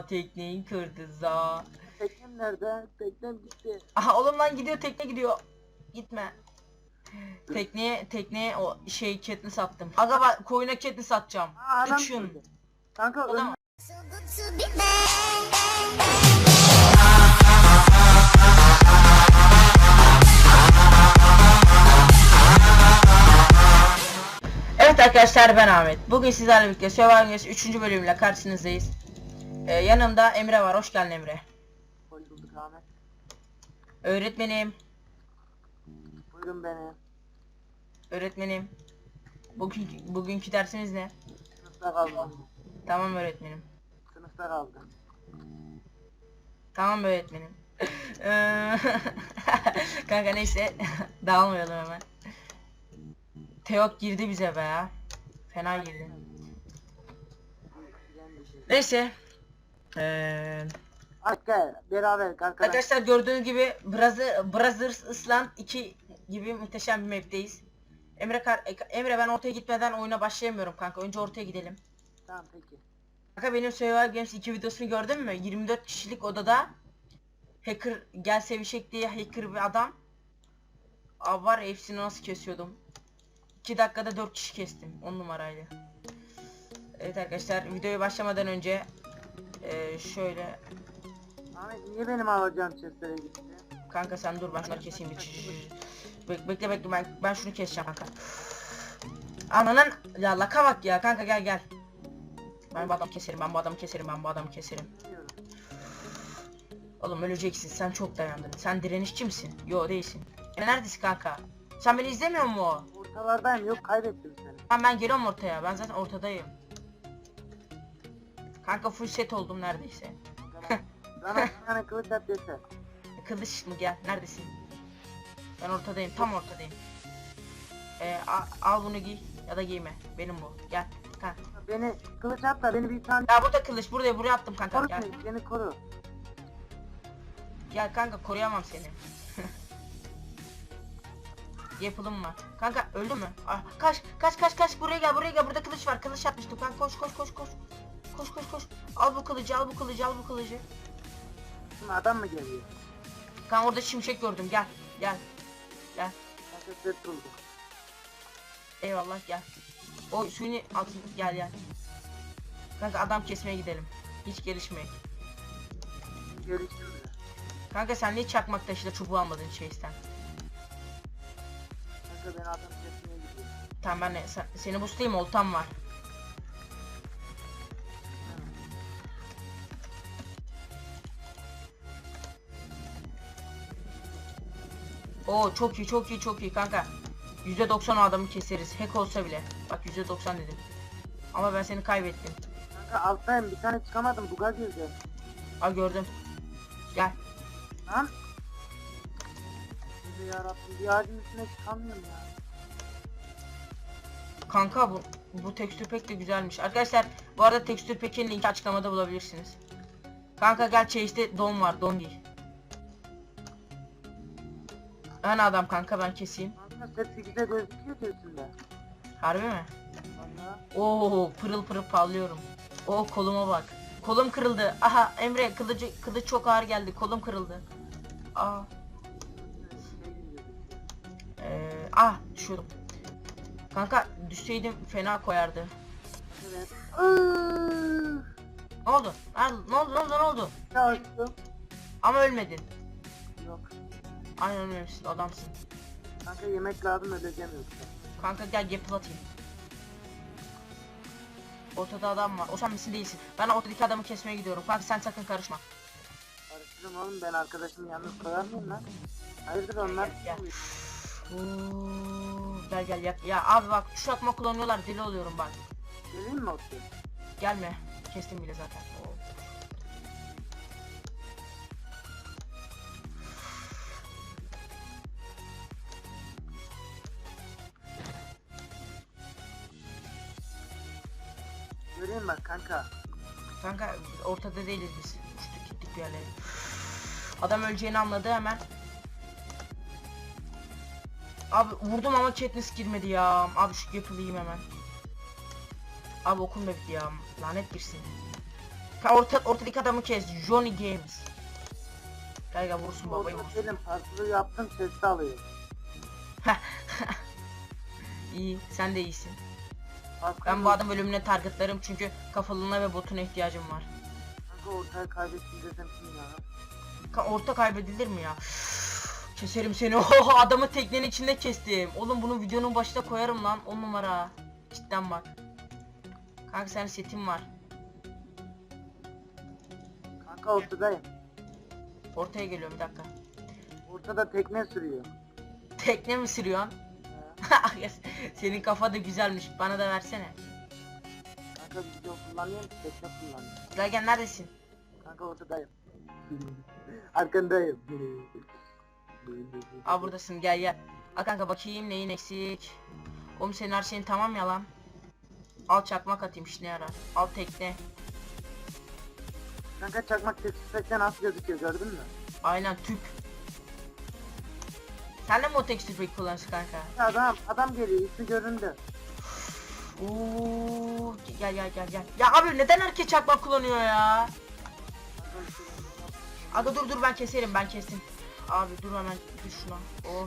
Tekneyi kırdı za. Teknem nerede? Teknem gitti. Aha oğlum lan gidiyor tekne gidiyor. Gitme. Tekneye tekneye o şey ketini sattım. Aga bak koyuna ketini satacağım. Aa, adam Üçün. Kanka Adam-. Evet arkadaşlar ben Ahmet. Bugün sizlerle birlikte Survivor Games 3. bölümüyle karşınızdayız. Ee, yanımda Emre var. Hoş geldin Emre. Hoş bulduk Ahmet. Öğretmenim. Buyurun beni. Öğretmenim. Bugünkü, bugünkü dersiniz ne? Sınıfta kaldım. Tamam öğretmenim. Sınıfta kaldım. Tamam öğretmenim. Eee, Kanka neyse dağılmayalım hemen. Teok girdi bize be ya. Fena girdi. Neyse. Hadi gel beraber arkadaş. Arkadaşlar gördüğünüz gibi Brother, Brothers Island 2 gibi muhteşem bir map'teyiz. Emre kar Emre ben ortaya gitmeden oyuna başlayamıyorum kanka. Önce ortaya gidelim. Tamam peki. Kanka benim Survival Games 2 videosunu gördün mü? 24 kişilik odada hacker gel sevişek diye hacker bir adam. Abi var hepsini nasıl kesiyordum. 2 dakikada 4 kişi kestim 10 numarayla. Evet arkadaşlar videoya başlamadan önce eee, şöyle Ahmet niye benim alacağım chestlere gitti? Kanka sen dur ben şunları keseyim bir. Bek bekle bekle ben, ben şunu keseceğim kanka. Ananın ya laka bak ya kanka gel gel. Ben bu adamı keserim ben bu adamı keserim ben bu adamı keserim. Oğlum öleceksin sen çok dayandın. Sen direnişçi misin? Yo değilsin. E, neredesin kanka? Sen beni izlemiyor mu? Ortalardayım yok kaybettim seni. Ben ben geliyorum ortaya. Ben zaten ortadayım. Kanka full set oldum neredeyse. Bana bir tane kılıç at yeter. Kılıç mı gel? Neredesin? Ben ortadayım. Tam ortadayım. Ee, al, al bunu giy ya da giyme. Benim bu. Gel. Kanka. Beni kılıç at da beni bir tane Ya burada kılıç. Buraya buraya attım kanka. koru Gel. beni, beni koru. Gel kanka koruyamam seni. Yapılım var. Kanka öldü mü? Ah, kaç kaç kaç kaç buraya gel buraya gel burada kılıç var kılıç atmıştım kanka koş koş koş koş. Koş koş koş. Al bu kılıcı al bu kılıcı al bu kılıcı. Şimdi adam mı geliyor? Kanka orada şimşek gördüm gel. Gel. Gel. Kanka set buldum. Eyvallah gel. O suyunu atın gel gel. Kanka adam kesmeye gidelim. Hiç gelişmeyin. De. Kanka sen niye çakmak taşıyla çubuğu almadın şeysten? Kanka ben adam kesmeye gidiyorum. Tamam ben de sen, seni boostlayayım oltam var. Oo çok iyi çok iyi çok iyi kanka. %90 o adamı keseriz. Hack olsa bile. Bak %90 dedim. Ama ben seni kaybettim. Kanka alttayım bir tane çıkamadım buga girdi. Aa gördüm. Gel. Lan. Yarabbim bir ağacın üstüne çıkamıyorum ya. Kanka bu bu tekstür pek de güzelmiş. Arkadaşlar bu arada tekstür pekin linki açıklamada bulabilirsiniz. Kanka gel chase'de don var don giy. Ön adam kanka ben keseyim. Kanka set 8'e gözüküyor ki üstünde. Harbi mi? Valla. Oo pırıl pırıl parlıyorum. Oo koluma bak. Kolum kırıldı. Aha Emre kılıcı kılıç çok ağır geldi. Kolum kırıldı. Aa ee, ah düşüyordum. Kanka düşseydim fena koyardı. Evet. Ne oldu? Ha, ne oldu ne oldu ne oldu? Ne açtım? Ama ölmedin. Aynen ölmemişsin adamsın. Kanka yemek lazım öleceğim yoksa. Kanka gel yapıl atayım. Ortada adam var. O sen misin değilsin. Ben ortadaki adamı kesmeye gidiyorum. Kanka sen sakın karışma. Karıştırım oğlum ben arkadaşımı yalnız koyar mıyım lan? Hayırdır onlar? Gel, gel. Oo, gel gel ya. Ya abi bak şu atma kullanıyorlar deli oluyorum bak. Geleyim mi ortaya? Gelme. Kestim bile zaten. Oo. Göreyim bak kanka. Kanka ortada değiliz biz. Uçtuk gittik bir yerlere. Adam öleceğini anladı hemen. Abi vurdum ama Katniss girmedi ya. Abi şu yapılayım hemen. Abi okum da bitti ya. Lanet girsin. Orta, ortadaki adamı kes. Johnny Games. Gel gel vursun babayı vursun. değilim. Parçalı yaptım sesli alıyor. İyi sen de iyisin. Parçalı Ben bu adam bölümüne targetlarım çünkü kafalığına ve botuna ihtiyacım var. Kanka ortaya desem kim ya? Ka orta kaybedilir mi ya? Keserim seni. Oho adamı teknenin içinde kestim. Oğlum bunu videonun başına koyarım lan. 10 numara. Cidden bak. Kanka senin setin var. Kanka ortadayım. Ortaya geliyorum bir dakika. Ortada tekne sürüyor. Tekne mi sürüyorsun? Senin kafa da güzelmiş. Bana da versene. Kanka video kullanıyorum ki tekne kullanıyorum. Gel neredesin? Kanka ortadayım. Arkandayım. Aa buradasın gel gel. Aa kanka bakayım neyin eksik. Oğlum senin her şeyin tamam ya lan. Al çakmak atayım işine yarar. Al tekne. Kanka çakmak sesle nasıl gözüküyor gördün mü? Aynen tüp. Sen de mi o texture pack kullanırsın kanka? Adam adam geliyor ismi göründü. Oo, gel gel gel gel. Ya abi neden herkes çakmak kullanıyor ya? Aga dur dur ben keserim ben kesim. Abi dur hemen dur şuna. Oh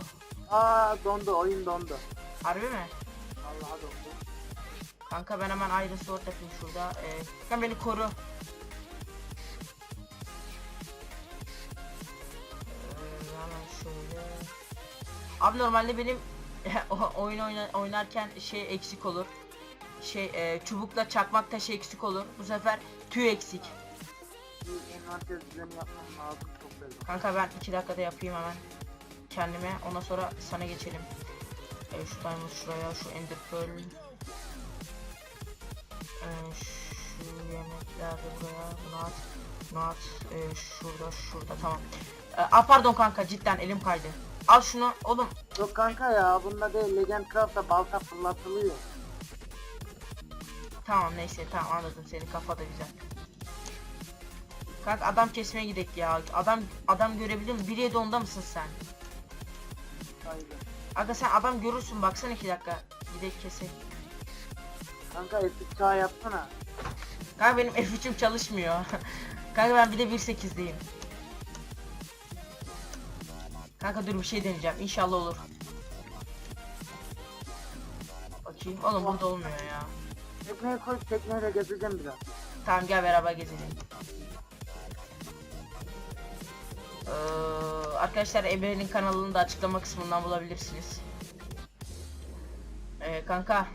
Aa dondu oyun dondu. harbi mi? Allah'a dondu. Kanka ben hemen Iron Sword yapayım şurada. Ee, sen beni koru. Abi normalde benim oyun oyna- oynarken şey eksik olur. Şey e, çubukla çakmak taşı eksik olur. Bu sefer tüy eksik. Kanka ben 2 dakikada yapayım hemen kendime. Ondan sonra sana geçelim. Ee, şu diamond şuraya, şu ender pearl. Ee, şu yemekler de buraya. Bunu at. Ee, şurada, şurada tamam. Ee, aa, pardon kanka cidden elim kaydı. Al şunu oğlum. Yok kanka ya bunda değil Legend Craft'ta balta fırlatılıyor. Tamam neyse tamam anladım senin kafa da güzel. Kanka adam kesmeye gidek ya. Adam adam görebilir mi? 1.7 onda mısın sen? Haydi. Aga sen adam görürsün baksana 2 dakika. Gidek kesek. Kanka eski çağ yapsana. Kanka benim F3'üm çalışmıyor. Kanka ben bir de 1.8'deyim. Kanka dur bir şey deneyeceğim. İnşallah olur. Bakayım. Oğlum burada olmuyor ya. Tekneye koy tekneyle gezeceğim biraz. Tamam gel beraber gezelim. Ee, arkadaşlar Emre'nin kanalını da açıklama kısmından bulabilirsiniz. Ee, kanka.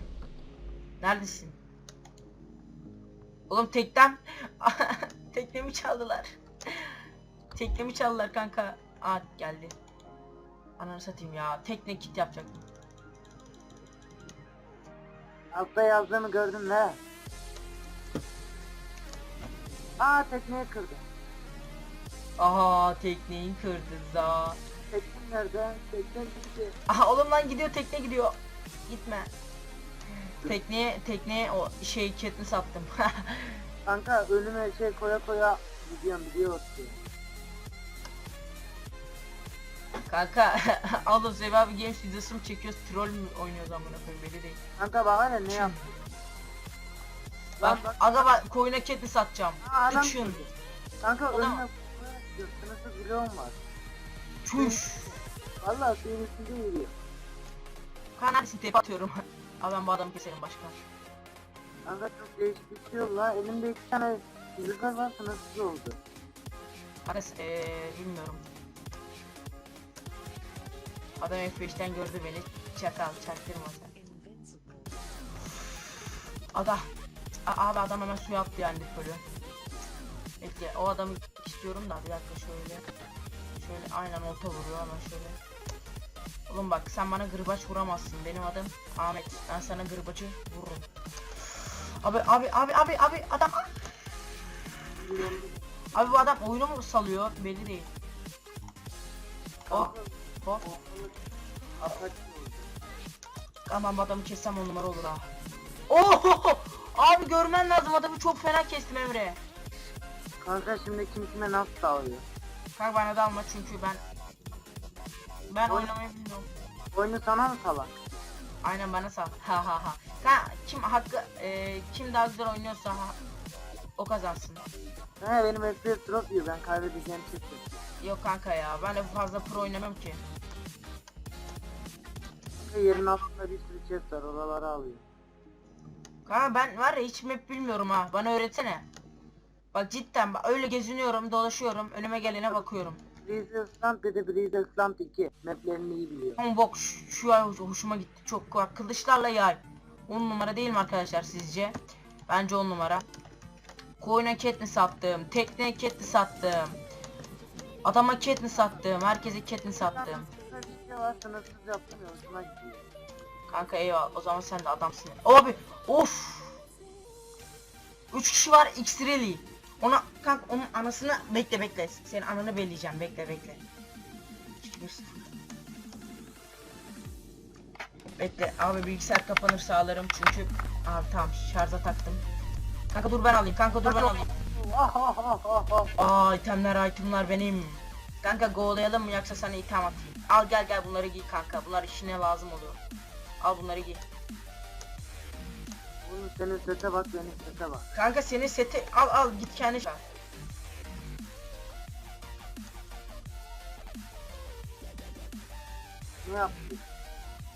Neredesin? Oğlum teknem. Teknemi çaldılar. Teknemi çaldılar kanka. Aa geldi. Ananı satayım ya. Tekne kit yapacaktım. Altta yazdığımı gördün mü? Aa tekneyi kırdı. Aha tekneyi kırdı za. Teknem nerede? Teknem gitti. Aha oğlum lan gidiyor tekne gidiyor. Gitme. Tekneye tekneye o şey ketini sattım. Kanka önüme şey koya koya gidiyorum biliyor. Kanka oğlum Sebi abi Games videosu mu çekiyoruz troll mü oynuyoruz amına koyayım belli değil. Kanka hele ne yaptı? Bak bak. aga bak koyuna ketini satacağım. Aa, adam Düşün. kırdı. Kanka koya gidiyor. Sınırsız bloğum var. Çüş. Valla suyun üstünde yürüyor. Kan neredesin tepe atıyorum. Abi ben bu adamı keserim başka. Kanka çok değişik bir şey oldu la. Elimde iki tane zırhlar var sınırsız oldu. Kanka eee bilmiyorum. Adam F5'ten gördü beni. Çakal çaktırma sen. Aga. A- abi adam hemen suya attı yani böyle. Bekle o adamı istiyorum da bir dakika şöyle. Şöyle aynen olta vuruyor ama şöyle. Oğlum bak sen bana gırbaç vuramazsın. Benim adım Ahmet. Ben sana gırbacı vururum. Abi abi abi abi abi adam Abi bu adam oyunu mu salıyor belli değil. Oh, Aman bu adamı kessem on numara olur ha. Oh! Abi görmen lazım adamı çok fena kestim Emre. Kanka şimdi kim kime nasıl sağlıyor? Kanka bana da alma çünkü ben ben Oy- oynamayı bilmiyorum. Oyunu sana mı salak? Aynen bana sal. Ha ha ha. Kanka kim hakkı e, kim daha güzel oynuyorsa ha. O kazansın. He benim FPS drop yiyor ben kaybedeceğim çıktı. Yok kanka ya ben de fazla pro oynamam ki. Yerin altında bir sürü chest var oraları alıyor. Kanka ben var ya hiç map bilmiyorum ha. Bana öğretsene. Bak cidden bak öyle geziniyorum, dolaşıyorum, önüme gelene bakıyorum. Breeze Slant dedi Breeze Slant 2. Maplerini iyi biliyor. Ama bak şu, şu ay hoşuma gitti. Çok bak kılıçlarla yay. 10 numara değil mi arkadaşlar sizce? Bence 10 numara. Koyuna Katniss sattım. Tekneye Katniss sattım. Adama Katniss sattım. Herkese Katniss sattım. Şey var sınırsız yaptım ya hoşuma gidiyor. Kanka eyvallah. O zaman sen de adamsın. Abi of. 3 kişi var X-Ray'li. Ona kanka onun anasını bekle bekle. Senin ananı belleyeceğim. Bekle bekle. Çıkmışsın. Bekle abi bilgisayar kapanırsa alırım çünkü abi tamam şarja taktım. Kanka dur ben alayım. Kanka dur ben alayım. Aa itemler itemler benim. Kanka go'layalım mı yoksa sana item atayım. Al gel gel bunları giy kanka. Bunlar işine lazım oluyor. Al bunları giy. Oğlum senin sete bak benim sete bak. Kanka senin seti al al git kendi şey. Ne yaptın?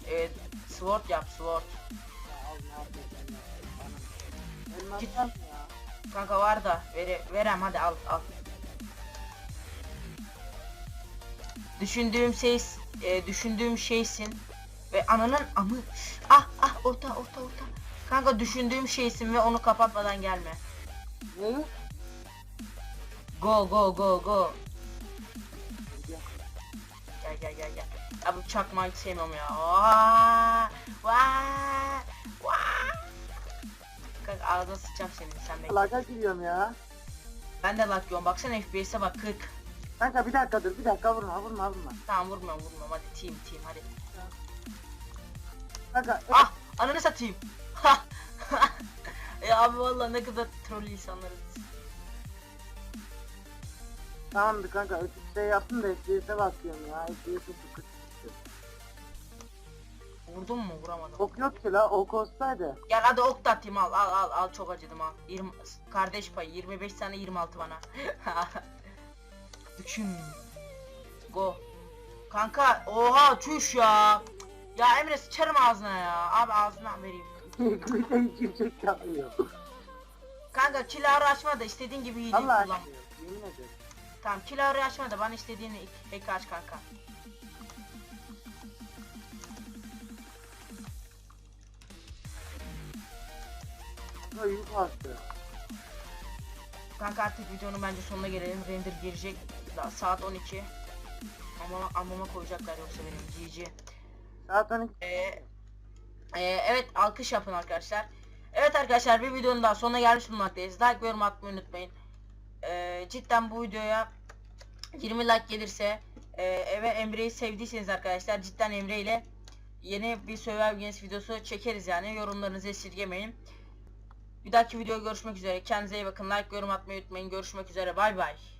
Evet, sword yap sword. Git. Kanka var da vere, verem hadi al al. Düşündüğüm şey e, düşündüğüm şeysin ve ananın amı ah ah orta orta orta. Kanka düşündüğüm şeysin ve onu kapatmadan gelme. Neyi? Go go go go. Gel. Gel gel gel. Ya bu çakmayı sevmiyorum ya. Vaa, vaa, vaa. Kanka ağzına sıçacağım senin sen bekle. Laga giriyorum ya. Ben de lag yiyorum baksana FPS'e bak 40. Kanka bir dakika dur bir dakika vurma vurma vurma. Tamam vurmuyorum vurmuyorum hadi team team hadi. Kanka Ah ananı satayım. ya abi vallahi ne kadar troll insanlarız. tamamdır kanka öteki şey yaptım da FPS'e bakıyorum ya. FPS'e sıkıntı. Vurdun mu vuramadım. Ok yok ki la ok olsaydı. Gel hadi ok da atayım al al al al çok acıdım al. 20 kardeş payı 25 tane 26 bana. Düşün. Go. Kanka oha çüş ya. Ya Emre sıçarım ağzına ya. Abi ağzına vereyim. Kanka kiları açma da istediğin gibi hile Allah kullan. aşkına. Yemin ederim. Tamam açma da bana istediğini hack aç kanka. Yük bastı. Kanka artık videonun bence sonuna gelelim. Render girecek. Daha saat 12. Ama amama koyacaklar yoksa benim GG. Saat 12. Ee, e, evet alkış yapın arkadaşlar. Evet arkadaşlar bir videonun daha sonuna gelmiş bulunmaktayız. Like ve yorum atmayı unutmayın. Ee, cidden bu videoya 20 like gelirse e, ve Emre'yi sevdiyseniz arkadaşlar cidden Emre ile yeni bir Survivor Games videosu çekeriz yani. Yorumlarınızı esirgemeyin. Bir dahaki videoya görüşmek üzere. Kendinize iyi bakın. Like yorum atmayı unutmayın. Görüşmek üzere. Bay bay.